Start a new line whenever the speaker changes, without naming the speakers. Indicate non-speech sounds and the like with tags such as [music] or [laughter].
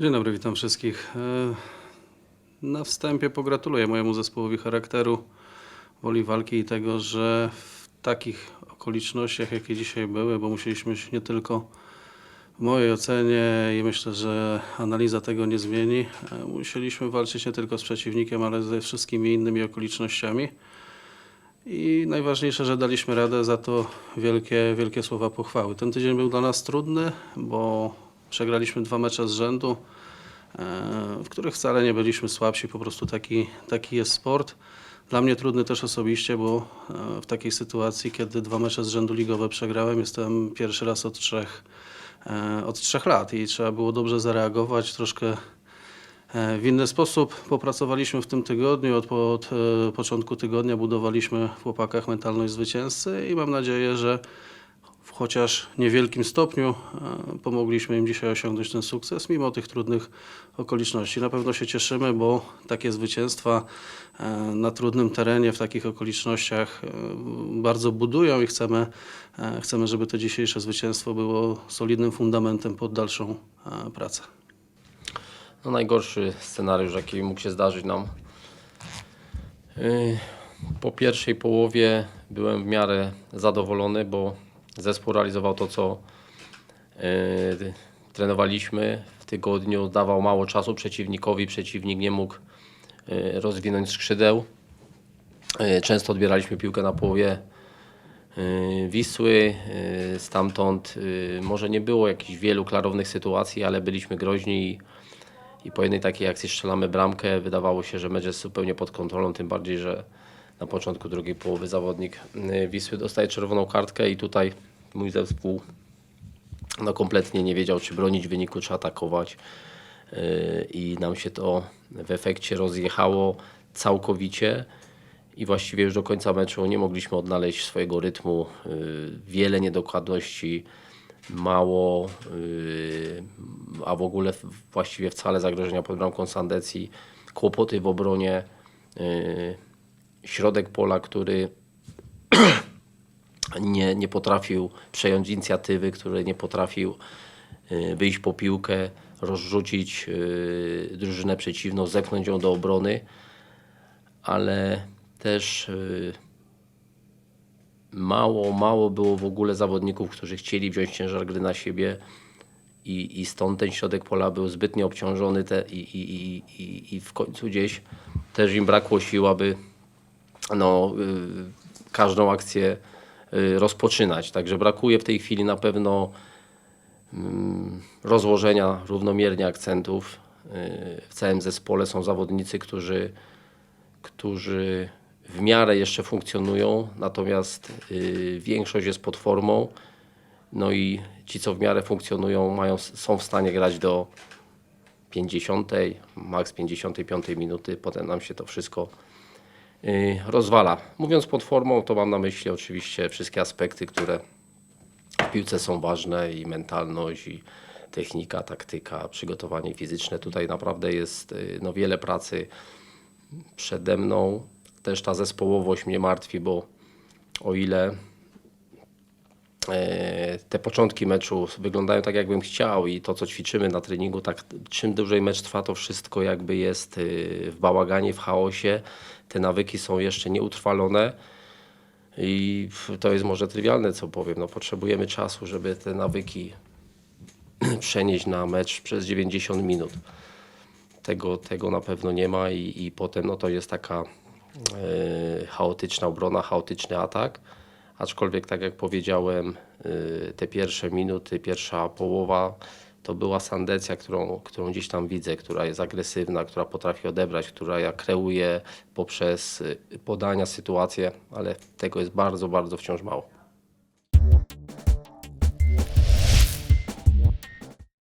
Dzień dobry, witam wszystkich. E, Na wstępie pogratuluję mojemu zespołowi charakteru, woli walki i tego, że w takich okolicznościach, jakie dzisiaj były, bo musieliśmy się nie tylko w mojej ocenie i myślę, że analiza tego nie zmieni, e, musieliśmy walczyć nie tylko z przeciwnikiem, ale ze wszystkimi innymi okolicznościami. I najważniejsze, że daliśmy radę, za to wielkie, wielkie słowa pochwały. Ten tydzień był dla nas trudny, bo przegraliśmy dwa mecze z rzędu, e, w których wcale nie byliśmy słabsi, po prostu taki, taki jest sport. Dla mnie trudny też osobiście, bo e, w takiej sytuacji, kiedy dwa mecze z rzędu ligowe przegrałem, jestem pierwszy raz od trzech, e, od trzech lat i trzeba było dobrze zareagować, troszkę W inny sposób popracowaliśmy w tym tygodniu. Od, od początku tygodnia budowaliśmy w chłopakach mentalność zwycięzcy i mam nadzieję, że w chociaż niewielkim stopniu e, pomogliśmy im dzisiaj osiągnąć ten sukces, mimo tych trudnych okoliczności. Na pewno się cieszymy, bo takie zwycięstwa e, na trudnym terenie, w takich okolicznościach e, bardzo budują i chcemy, chcemy, żeby to dzisiejsze zwycięstwo było solidnym fundamentem pod dalszą pracę.
No najgorszy scenariusz, jaki mógł się zdarzyć nam. Po pierwszej połowie byłem w miarę zadowolony, bo zespół realizował to, co yy, trenowaliśmy w tygodniu. Dawał mało czasu przeciwnikowi, przeciwnik nie mógł yy, rozwinąć skrzydeł. Yy, Często odbieraliśmy piłkę na połowie yy, Wisły. Yy, Stamtąd yy, może nie było jakichś wielu klarownych sytuacji, ale byliśmy groźni i i po jednej takiej akcji strzelamy bramkę. Wydawało się, że mecz jest zupełnie pod kontrolą, tym bardziej, że na początku drugiej połowy zawodnik y, Wisły dostaje czerwoną kartkę i tutaj mój zespół no kompletnie nie wiedział, czy bronić wyniku, czy atakować. Y, I nam się to w efekcie rozjechało całkowicie. I właściwie już do końca meczu nie mogliśmy odnaleźć swojego rytmu. Y, Wiele niedokładności, mało, a w ogóle właściwie wcale zagrożenia pod bramką Sandecji, kłopoty w obronie, środek pola, który [clears throat] nie, nie potrafił przejąć inicjatywy, który nie potrafił y, wyjść po piłkę, rozrzucić y, drużynę przeciwną, zepchnąć ją do obrony, ale też y, mało, mało było w ogóle zawodników, którzy chcieli wziąć ciężar gry na siebie i, i stąd ten środek pola był zbytnio obciążony te, i, i, i, i, i w końcu gdzieś też im brakło sił, aby no, y, każdą akcję y, rozpoczynać. Także brakuje w tej chwili na pewno mm, rozłożenia równomiernie akcentów. Y, W całym zespole są zawodnicy, którzy, którzy w miarę jeszcze funkcjonują, natomiast większość jest pod formą. No i ci, co w miarę funkcjonują, mają, są w stanie grać do 50, maks 55 minuty. Potem nam się to wszystko rozwala. Mówiąc pod formą, to mam na myśli oczywiście wszystkie aspekty, które w piłce są ważne i mentalność, i technika, taktyka, przygotowanie fizyczne. Tutaj naprawdę jest y, no, wiele pracy przede mną. Też ta zespołowość mnie martwi, bo o ile te początki meczu wyglądają tak, jakbym chciał i to, co ćwiczymy na treningu, tak czym dłużej mecz trwa, to wszystko jakby jest y, w bałaganie, w chaosie. Te nawyki są jeszcze nieutrwalone i to jest może trywialne, co powiem. No, potrzebujemy czasu, żeby te nawyki [clears throat] przenieść na mecz przez 90 minut. Tego, tego na pewno nie ma i, i potem no, to jest taka e, chaotyczna obrona, chaotyczny atak. Aczkolwiek, tak jak powiedziałem, e, te pierwsze minuty, pierwsza połowa to była Sandecja, którą, którą gdzieś tam widzę, która jest agresywna, która potrafi odebrać, która kreuje poprzez e, podania sytuacje, ale tego jest bardzo, bardzo wciąż mało.